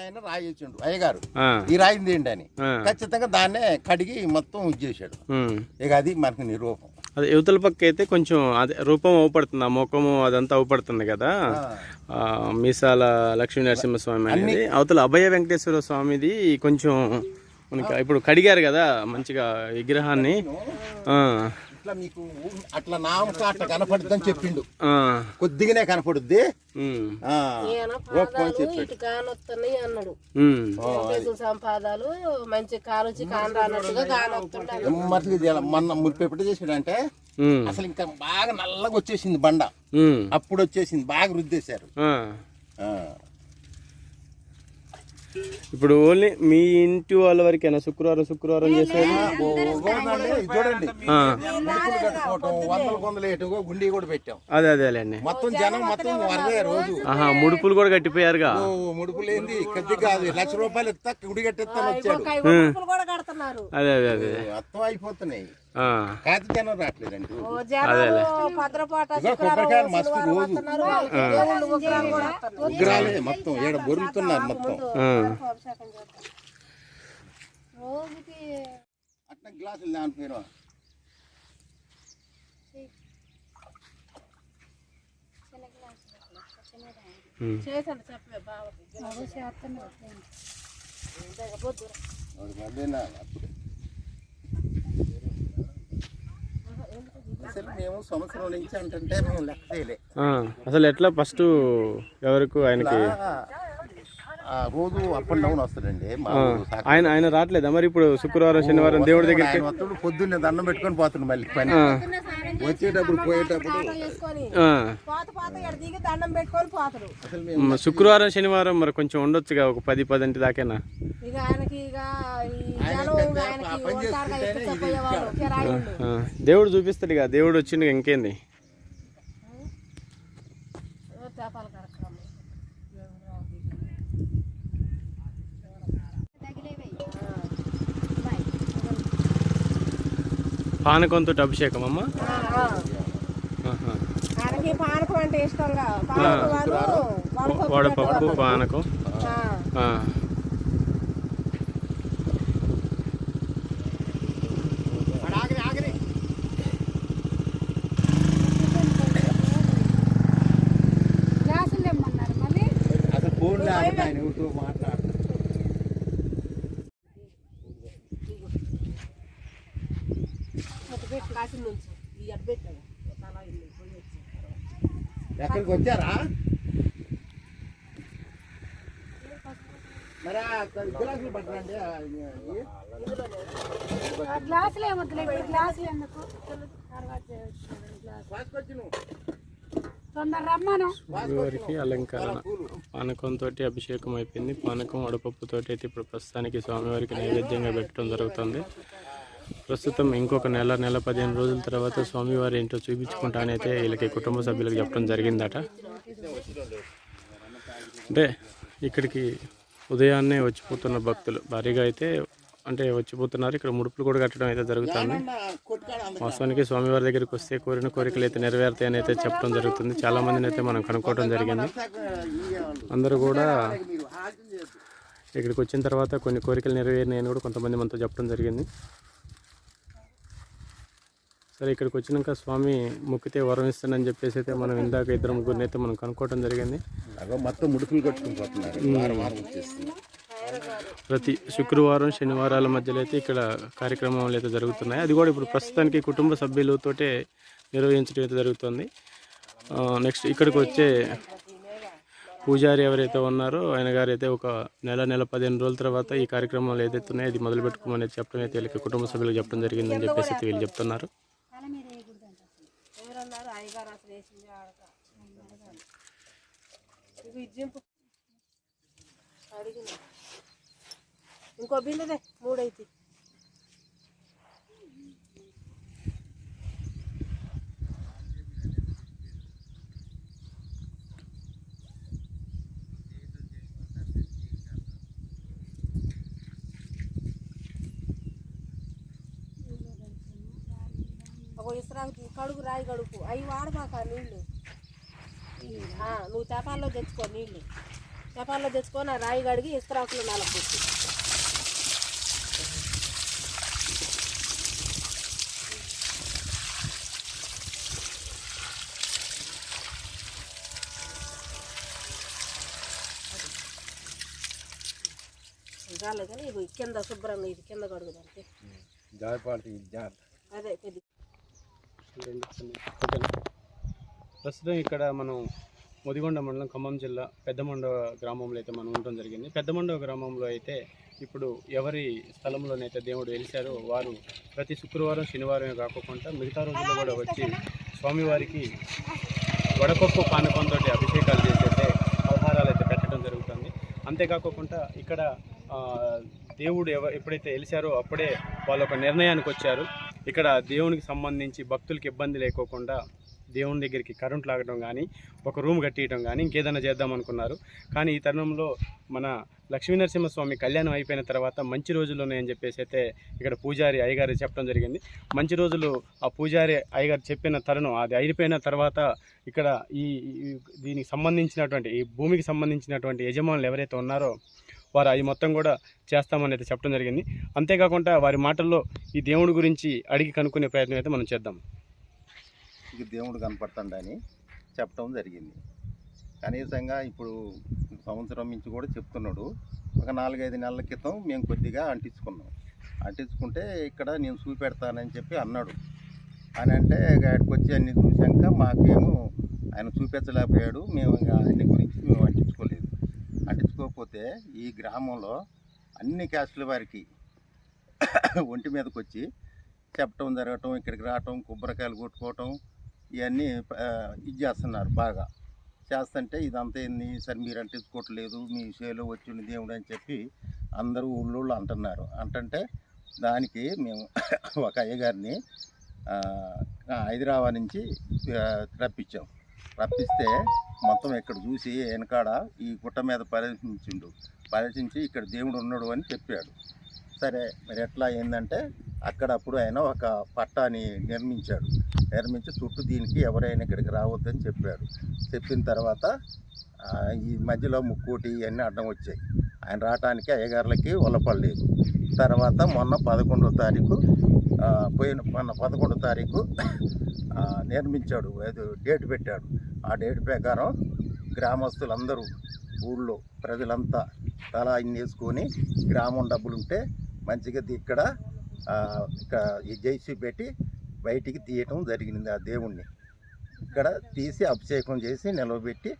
ఆయన రాయి ఇచ్చిండు అయ్యగారు ఈ రాయి తీయండి అని? ఖచ్చితంగా దాన్నే కడిగి మొత్తం ఉమ్. ఇక అది మనకు నిరూపం. అదే యువతల పక్క అయితే కొంచెం అదే రూపం అవుపడుతుంది ఆ ముఖము అదంతా అవుపడుతుంది కదా. ఆ, మీసాల లక్ష్మీ నరసింహస్వామి అనేది. అవతల అభయ వెంకటేశ్వర స్వామిది కొంచెం మనకి ఇప్పుడు కడిగారు కదా మంచిగా విగ్రహాన్ని. ఆ, ఇట్లా మీకు అట్లా నామక అట్లా కనపడుద్దని చెప్పిండు. ఆ, కొద్దిగానే కనపడుద్ది. అని చెప్పాడు. ఇటు కానొస్తున్నాయి అన్నాడు. సంపాదాలు మంచి కానుంచి కాను రానట్టుగా కానొస్తుంటారు నెమ్మదిగా చేయాలి. మొన్న మురిపి ఎప్పుడు చేసాడంటే ఉమ్, అసలు ఇంకా బాగా నల్లగా వచ్చేసింది బండ. అప్పుడు వచ్చేసింది బాగా రుద్దేశారు. ఆ. ఆ. ఇప్పుడు ఓన్లీ మీ ఇంటి వాళ్ళ వరకేనా? శుక్రవారం శుక్రవారం చేసేది? చూడండి. గుండి కూడా పెట్టాం. అదే అదేలేండి. మొత్తం జనం మొత్తం రోజు. ఆహా ముడుపులు కూడా కట్టిపోయారుగా? ముడుపులు ఏంది కొద్ది కాదు. లక్ష రూపాయలు ఇస్తా గుడి కట్టిస్తాను వచ్చాడు. అదే అదే అదే. మొత్తం అయిపోతున్నాయి. ఆ, కాదు జనం రావట్లేదండి కొబ్బరికాయలు మస్తు రోజు. ఉగ్రాలే మొత్తం. ఏడ బొరులుతున్నారు మొత్తం. అట్లా గ్లాసులు దాని పేరు చెప్పే అప్పుడు అసలు మేము సంవత్సరం నుంచి అంటే మేము లెక్క చేయలే. ఆ, అసలు ఎట్లా ఫస్ట్ ఎవరికి ఆయనకి? ఆ రోజు అప్ అండ్ డౌన్ వస్తాడండి ఆయన ఆయన రావట్లేదా మరి ఇప్పుడు శుక్రవారం శనివారం దేవుడి దగ్గరికి? వస్తాడు పొద్దున్నే దండం పెట్టుకొని పోతుండు మళ్ళీ పని. వచ్చేటప్పుడు పోయేటప్పుడు. శుక్రవారం శనివారం మరి కొంచెం ఉండొచ్చుగా ఒక పది పదింటి దాకేనా? ఇక ఆయనకి ఇక దేవుడు చూపిస్తాడు ఇక దేవుడు వచ్చిండు ఇంకేంది? పానకంతో అభిషేకం అమ్మ? పానకం అంటే ఇష్టంగా. వడపప్పు. పానకం ఆ, ఆ. అసలు ఫోన్ లేకుండా ఆయన ఎవరితో మాట్లాడు అటు పెట్టు, కాశీ నుంచి ఈ అటు పెట్టాడు తల ఇల్లు పోయి వచ్చి. ఎక్కడికి వచ్చారా? మరి గ్లాసులు పట్టరండి ఆ, ఇవి. గ్లాసులు ఏమొద్దులే గ్లాసులు ఎందుకు? వాసుకొచ్చి నువ్వు. అలంకరణ పానకంతో అభిషేకం అయిపోయింది. పానకం అడపప్పుతో అయితే ఇప్పుడు ప్రస్తుతానికి స్వామివారికి నైవేద్యంగా పెట్టడం జరుగుతుంది. ప్రస్తుతం ఇంకొక నెల నెల పదిహేను రోజుల తర్వాత స్వామివారి ఏంటో చూపించుకుంటానైతే వీళ్ళకి కుటుంబ సభ్యులకు చెప్పడం జరిగిందట. అంటే ఇక్కడికి ఉదయాన్నే వచ్చిపోతున్న భక్తులు భారీగా అయితే అంటే వచ్చిపోతున్నారు ఇక్కడ ముడుపులు కూడా కట్టడం అయితే జరుగుతుంది. వాస్తవానికి స్వామివారి దగ్గరికి వస్తే కోరిన కోరికలు అయితే నెరవేరుతాయని అయితే చెప్పడం జరుగుతుంది చాలా మందిని అయితే మనం కనుక్కోవడం జరిగింది. అందరూ కూడా. ఇక్కడికి వచ్చిన తర్వాత కొన్ని కోరికలు నెరవేరినాయని కూడా కొంతమంది మనతో చెప్పడం జరిగింది సరే ఇక్కడికి వచ్చినాక స్వామి మొక్కితే వరం ఇస్తానని చెప్పేసి అయితే మనం ఇందాక ఇద్దరు ముగ్గురిని అయితే మనం కనుక్కోవడం జరిగింది అగో మొత్తం ముడుపులు కట్టుకుని ప్రతి శుక్రవారం శనివారాల మధ్యలో అయితే ఇక్కడ కార్యక్రమాలు అయితే జరుగుతున్నాయి. అది కూడా ఇప్పుడు ప్రస్తుతానికి కుటుంబ సభ్యులతోటే నిర్వహించడం అయితే జరుగుతుంది. నెక్స్ట్ ఇక్కడికి వచ్చే పూజారి ఎవరైతే ఉన్నారో ఆయన గారు అయితే ఒక నెల నెల పదిహేను రోజుల తర్వాత ఈ కార్యక్రమాలు ఏదైతే ఉన్నాయో ఇది మొదలు పెట్టుకోమని చెప్పడం అయితే వీళ్ళకి కుటుంబ సభ్యులకు చెప్పడం జరిగిందని చెప్పేసి అయితే వీళ్ళు చెప్తున్నారు. అడిగిన ఇంకో బిల్లుదే మూడైతే. ఒక ఇసురాకు కడుగు రాయి కడుపు. అవి వాడబాక నీళ్ళు. నువ్వు చేపాల్లో తెచ్చుకో నీళ్ళు. చేపాల్లో తెచ్చుకొని ఆ రాయి గడిగి ఇస్త్రాకులు నాలుగు కానీ ఇవి కింద శుభ్రంగా ఇది కింద అదే కొద్ది? ప్రస్తుతం ఇక్కడ మనం ముదిగొండ మండలం ఖమ్మం జిల్లా పెద్దమండ గ్రామంలో అయితే మనం ఉండడం జరిగింది. పెద్దమండ గ్రామంలో అయితే ఇప్పుడు ఎవరి స్థలంలోనైతే దేవుడు వెలిశారో వారు ప్రతి శుక్రవారం శనివారమే కాకుండా మిగతా రోజుల్లో కూడా వచ్చి స్వామివారికి వడపప్పు పానకంతో అభిషేకాలు చేసైతే ఆహారాలు అయితే పెట్టడం జరుగుతుంది. అంతేకాకుండా ఇక్కడ దేవుడు ఎవ ఎప్పుడైతే వెలిశారో అప్పుడే వాళ్ళు ఒక నిర్ణయానికి వచ్చారు. ఇక్కడ దేవునికి సంబంధించి భక్తులకి ఇబ్బంది లేకోకుండా దేవుని దగ్గరికి కరెంట్ లాగడం కానీ ఒక రూమ్ కట్టియడం కానీ ఇంకేదైనా చేద్దాం అనుకున్నారు. కానీ ఈ తరుణంలో మన లక్ష్మీనరసింహస్వామి కళ్యాణం అయిపోయిన తర్వాత మంచి రోజులు ఉన్నాయని చెప్పేసి అయితే ఇక్కడ పూజారి అయ్యగారు చెప్పడం జరిగింది. మంచి రోజులు ఆ పూజారి అయ్యగారు చెప్పిన తరుణం అది అయిపోయిన తర్వాత ఇక్కడ ఈ- దీనికి సంబంధించినటువంటి ఈ భూమికి సంబంధించినటువంటి యజమానులు ఎవరైతే ఉన్నారో వారు అవి మొత్తం కూడా చేస్తామని అయితే చెప్పడం జరిగింది. అంతేకాకుండా వారి మాటల్లో ఈ దేవుడి గురించి అడిగి కనుక్కునే ప్రయత్నం అయితే మనం చేద్దాం. ఇక దేవుడు కనపడుతుండని చెప్పడం జరిగింది. కనీసంగా ఇప్పుడు సంవత్సరం నుంచి కూడా చెప్తున్నాడు. ఒక నాలుగైదు నెలల క్రితం మేము కొద్దిగా అంటించుకున్నాం. అంటించుకుంటే ఇక్కడ నేను చూపెడతానని చెప్పి అన్నాడు. అని అంటే ఇక వచ్చి అన్ని చూశాక మాకేమో ఆయన చూపించలేకపోయాడు మేము ఇంకా అన్ని గురించి మేము అంటించుకోలేదు. అంటించుకోకపోతే ఈ గ్రామంలో అన్ని క్యాస్టుల వారికి ఒంటి మీదకి వచ్చి చెప్పటం జరగటం ఇక్కడికి రావటం కొబ్బరికాయలు కొట్టుకోవటం ఇవన్నీ ఇది చేస్తున్నారు బాగా. చేస్తుంటే ఇదంతా ఏంది? సరే మీరు అంటించుకోవట్లేదు మీ విషయంలో వచ్చిన దేవుడు అని చెప్పి అందరూ ఊళ్ళోళ్ళు అంటున్నారు. అంటుంటే దానికి మేము ఒక అయ్యగారిని హైదరాబాద్ నుంచి రప్పించాం. రప్పిస్తే మొత్తం ఇక్కడ చూసి వెనకాడ ఈ గుట్ట మీద పరిశీలించిండు పరిశీలించి ఇక్కడ దేవుడు ఉన్నాడు అని చెప్పాడు. సరే మరి ఎట్లా ఏంటంటే అక్కడ అప్పుడు ఆయన ఒక పట్టాని నిర్మించాడు. నిర్మించి చుట్టూ దీనికి ఎవరైనా ఇక్కడికి రావద్దని చెప్పాడు. చెప్పిన తర్వాత ఈ మధ్యలో ముక్కోటి ఇవన్నీ అడ్డం వచ్చాయి. ఆయన రావటానికి అయ్యగారులకి వలపడలేదు తర్వాత మొన్న పదకొండో తారీఖు పోయిన మొన్న పదకొండో తారీఖు నిర్మించాడు. ఏదో డేట్ పెట్టాడు. ఆ డేట్ ప్రకారం గ్రామస్తులందరూ ఊళ్ళో ప్రజలంతా తలా ఇన్ని వేసుకొని గ్రామం డబ్బులు ఉంటే మంచిగా ఇక్కడ జైసి పెట్టి బయటికి తీయటం జరిగింది ఆ దేవుణ్ణి. ఇక్కడ తీసి అభిషేకం చేసి నిలవబెట్టి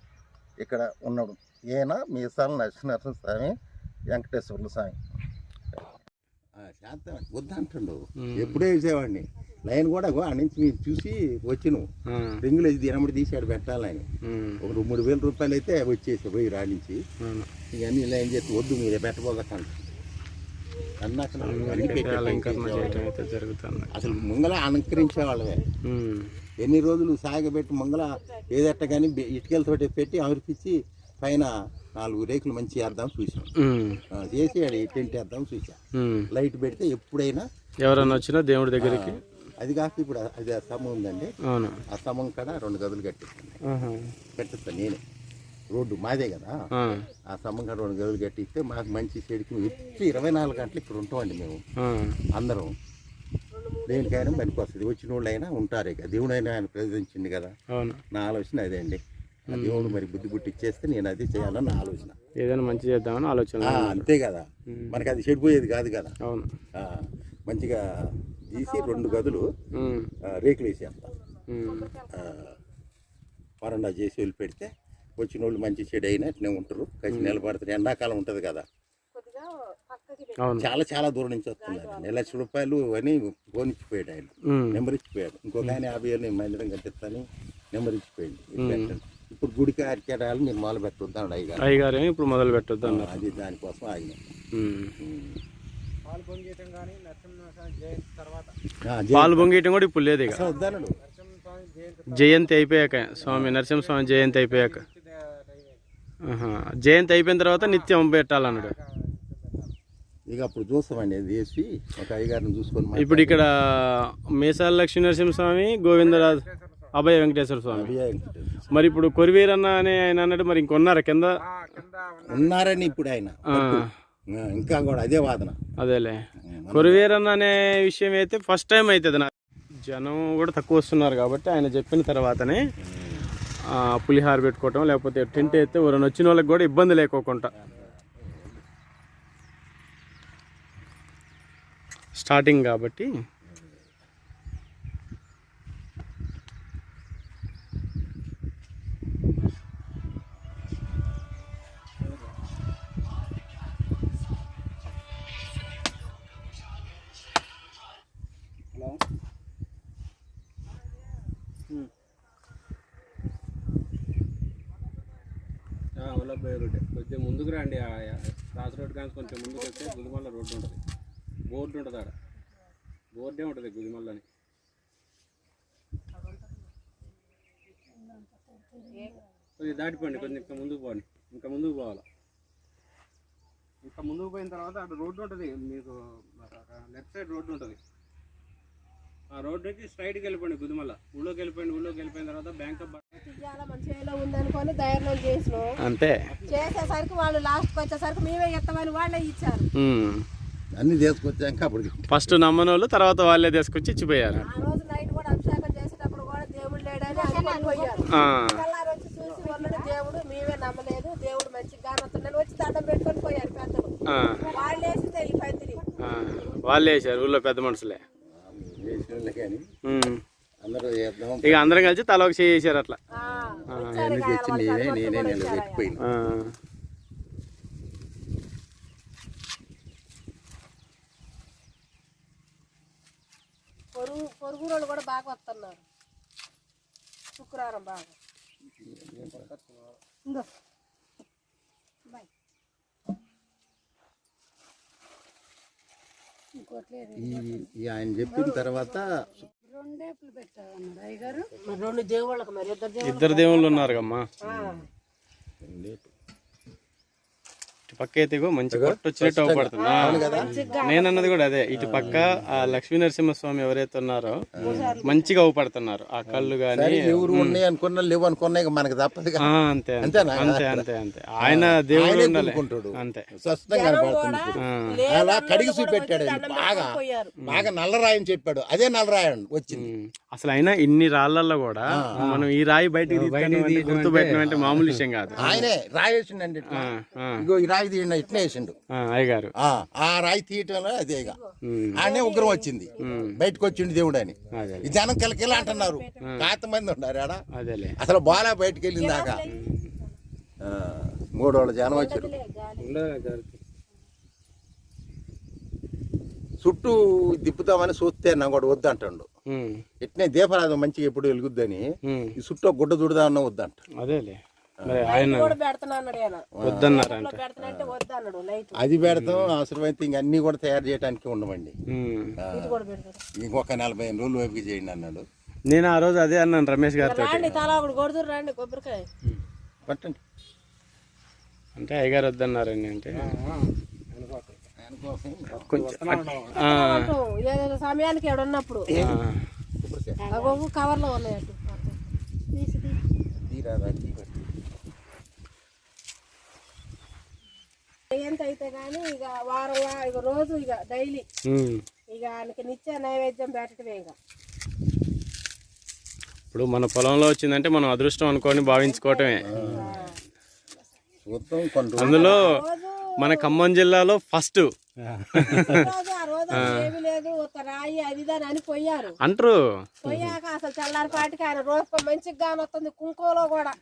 ఇక్కడ ఉన్నాడు. ఈయన మీసాల నరసింహ స్వామి వెంకటేశ్వర్ల స్వామి. శాంతం వద్దంటుండు. ఉమ్. ఎప్పుడే వేసేవాడిని లైన్ కూడా ఆ నుంచి మీరు చూసి వచ్చిను రింగులు వేసి దినముడు తీసాడు పెట్టాలని ఉమ్, ఒక రెండు మూడు వేల రూపాయలు అయితే వచ్చేసి పోయి రాణించి. ఇవన్నీ ఇలా ఏం చేస్తే వద్దు మీరే పెట్టబోదంట అన్నాక నాకు అడిగి అయితే పెట్టే అలంకరణ పని చేయడం చేసేవాళ్ళం. అయితే జరుగుతుంది. అసలు ముంగల అలంకరించే వాళ్ళమే ఉమ్, ఎన్ని రోజులు సాగబెట్టి ముంగల ఏదట్ట కానీ ఇటుకలతోటి పెట్టి అమర్పించి పైన నాలుగు రేకులు మంచి వేద్దాం చూసాం చేసి ఆడ టెంట్ వేద్దాం చూసాం. లైట్ పెడితే ఎప్పుడైనా ఎవరన్నా వచ్చినా దేవుడి దగ్గరికి అది కాక ఇప్పుడు అది ఆ స్తంభం ఉందండి. అవును. ఆ స్తంభం కాడ రెండు గదులు కట్టిస్తాను. కట్టిస్తాను నేనే. రోడ్డు మాదే కదా. ఆ, స్తంభం కాడ రెండు గదులు కట్టిస్తే మాకు మంచి చెడికి ఎప్పుడు ఇరవై నాలుగు గంటలు ఇక్కడ ఉంటామండి మేము. అందరం. దేనికైనా పనికి వస్తుంది. వచ్చిన వాళ్ళు అయినా ఉంటారు ఇక దేవుడైనా ఆయన ప్రవేశించింది కదా. నా ఆలోచన అదే అండి. దేవుడు మరి బుద్ధి పుట్టి ఇచ్చేస్తే నేను అది చేయాలని నా ఆలోచన. ఏదైనా మంచి చేద్దామని ఆలోచన అంతే కదా. మనకి అది చెడిపోయేది కాదు కదా. అవును. మంచిగా తీసి రెండు గదులు రేకులు వేసేస్తాం. వరండా చేసి వెళ్ళి పెడితే వచ్చిన వాళ్ళు మంచి చెడు అయినా అట్నే ఉంటారు. కలిసి నిలబడతారు ఎండాకాలం ఉంటుంది కదా. కొద్దిగా పక్కకి అవును. చాలా చాలా దూరం నుంచి వస్తున్నారు నెల లక్ష రూపాయలు అని ఫోన్ ఇచ్చిపోయాడు ఆయన నెంబర్ ఇచ్చిపోయాడు. ఇంకొక ఆయన యాభై వేలు నేను మందిరం కట్టిస్తాను నెంబర్ పెట్టండి. ఇప్పుడు గుడికి అరికేడాలు మీరు మొదలు పెట్టొద్దాం అయ్యగా అయ్యగారు. ఇప్పుడు మొదలు పెట్టొద్దు అది దానికోసం పాలు పొంగేయటం కూడా ఇప్పుడు లేదు ఇక జయంతి అయిపోయాక స్వామి నరసింహస్వామి జయంతి అయిపోయాక. ఆహా. జయంతి అయిపోయిన తర్వాత నిత్యం పెట్టాలన్నాడు. ఇక అప్పుడు చూస్తామండి అది వేసి ఒక అయ్యగారిని చూసుకొని మాట్లాడి- ఇప్పుడు ఇక్కడ మేసాల లక్ష్మీ నరసింహస్వామి గోవిందరాజు అభయ వెంకటేశ్వర స్వామి. వెంకటేశ్వర. మరి ఇప్పుడు కొరివీరన్న అని ఆయన అన్నట్టు మరి ఇంకొన్నారా కింద? ఉన్నారని ఇప్పుడు ఆయన. ఆ, ఇంకా కూడా అదే వాదన. అదేలే. కొరివీరన్న అనే విషయం అయితే ఫస్ట్ టైం అవుతుంది నా జనం కూడా తక్కువ వస్తున్నారు కాబట్టి ఆయన చెప్పిన తర్వాతనే పులిహార పెట్టుకోవటం లేకపోతే టెంట్ అయితే ఎవరైనా వచ్చిన వాళ్ళకి కూడా ఇబ్బంది లేకోకుండా. స్టార్టింగ్ కాబట్టి వల్లభాయ్ రోడ్ కొంచెం ముందుకు రండి క్రాస్ రోడ్ కానీ కొంచెం ముందుకు వస్తే గుదిమల్ల రోడ్డు ఉంటుంది. బోర్డు ఉంటుంది ఆడ. బోర్డే ఉంటుంది గుదిమల్లని. కొంచెం దాటిపోండి కొంచెం ఇంకా ముందుకు పోండి. ఇంకా ముందుకు పోవాలి? ఇంకా ముందుకు పోయిన తర్వాత అక్కడ రోడ్డు ఉంటుంది మీకు లెఫ్ట్ సైడ్ రోడ్డు ఉంటుంది. ఆ రోడ్డుకి స్ట్రైట్కి వెళ్ళిపోండి గుదిమల్ల ఊళ్ళోకి వెళ్ళిపోయింది ఊళ్ళోకి వెళ్ళిపోయిన తర్వాత బ్యాంక్ ఆఫ్ ఉందనుకొని ధైర్యం చేసినాం. అంతే. చేసేసరికి వాళ్ళు లాస్ట్కి వచ్చేసరికి మేమే ఎత్తమని వాళ్ళే ఇచ్చారు. అన్ని తీసుకొచ్చాక అప్పుడు ఫస్ట్ నమ్మని వాళ్ళు తర్వాత వాళ్ళే తీసుకొచ్చి ఇచ్చిపోయారు. ఆ రోజు నైట్ కూడా అభిషేకం చేసేటప్పుడు కూడా దేవుడు లేడని అనుకొని పోయారు ఆ, తెల్లారి వచ్చి చూసి ఉన్నది దేవుడు మేమే నమ్మలేదు దేవుడు మంచిగా కానొస్తుందని వచ్చి దండం పెట్టుకొని పోయారు పెద్దలు. ఆ, వాళ్ళు వేసిందే ఈ పందిరి ఆ. వాళ్ళే వేసారు ఊళ్ళో పెద్ద మనుషులే. కానీ. అందరూ చేద్దాం. ఇక అందరం కలిసి తల ఒక చేసారు అట్లా తెచ్చి వాళ్ళ నేనే నేనే. నిలబెట్టిపోయిన పొరుగు పొరుగు వాళ్ళు కూడా బాగా వస్తున్నారు శుక్రవారం బాగా ఇందో. బాయ్. ఇంకోటి లేదు. ఈ- ఆయన చెప్పిన తర్వాత రెండేపులు పెట్టామన్నారు అయ్యగారు? మరి రెండు దేవుళ్ళకి మరి ఇద్దరు దేవుళ్ళు ఇద్దరు దేవుళ్ళు ఉన్నారు కమ్మా పక్క అయితే మంచి కొట్టు వచ్చినట్టు అవపడుతుంది. నేనన్నది కూడా అదే ఇటు పక్క ఆ. లక్ష్మీ నరసింహస్వామి ఎవరైతే ఉన్నారో మంచిగా అవపడుతున్నారు. ఆ కళ్ళు గాని ఎవరు ఉన్నాయి అనుకున్నా లేవు అనుకున్నా ఇక మనకు తప్పదు ఆ, అంతే అంతే? అంతే అంతే అంతే. ఆయన దేవుడు ఉండాలి. అంతే. అలా కడిగి కూడా చూపెట్టాడు బాగా బాగా నల్లరాయని చెప్పాడు. అదే నల్లరాయని వచ్చింది. అసలు అయినా ఇన్ని రాళ్ళల్లో కూడా మనం ఈ రాయి బయటికి గుర్తు పెట్టినమంటే మామూలు విషయం కాదు. ఆయనే రాయి ఆ, ఇగో ఈ రాయి తీయండి ఇట్నే వేసిండు. ఆ, అయ్యగారు. ఆ, ఆ రాయి తీయటంలో అదే ఆడనే ఉగ్రం వచ్చింది. బయటకు వచ్చిండు దేవుడు అని జనం కిలకిల అంటున్నారు. కాత మంది ఉన్నారు ఆడ. అదేలే. అసలు బాలా బయటకు వెళ్ళింది దాకా. మూడు వాళ్ళ జనం వచ్చారు. చుట్టూ తిప్పుతామని చూస్తే నా కూడా వద్దంటాడు. ఇట్నే దీపరాజు మంచిగా ఎప్పుడు వెలుగుద్దని ఈ చుట్టూ గుడ్డ చుడదామన్న వద్దంట. అదేలే. మరి ఆయన కూడా పెడతాను అన్నాడు ఆయన వద్దన్నారంట పెడతానంటే వద్దన్నాడు లైట్ అది పెడతాం అవసరమైతే ఇంక అన్ని కూడా తయారు చేయడానికి ఉండమండి. ఇంకొక నలభై ఐదు రోజులు వైపుకి చేయండి అన్నాడు. నేను ఆ రోజు అదే అన్నాను రమేష్ గారితో రాండి తలా ఒకటి కొడుతురు రండి కొబ్బరికాయ. పట్టండి. అంటే అయ్యగారు వద్దన్నారండి అంటే. ఆయన కోసం కొంచెం సమయానికి అగో కవర్లో ఉన్నాయి ఎంత అయితే కానీ ఇక వారంగా ఇక రోజు ఇక డైలీ. ఇక ఆయనకి నిత్య నైవేద్యం పెట్టడమే ఇక ఇప్పుడు మన పొలంలో వచ్చిందంటే మనం అదృష్టం అనుకొని భావించుకోవటమే. అందులో మన ఖమ్మం జిల్లాలో ఫస్ట్ రోజు ఆ రోజు ఏమీ లేదు ఒక రాయి అది ఇది అని పోయారు. అంటారు. పోయాక అసలు చల్లారిపాటికి ఆయన రోజు మంచిగా వస్తుంది కుంకుమలో కూడా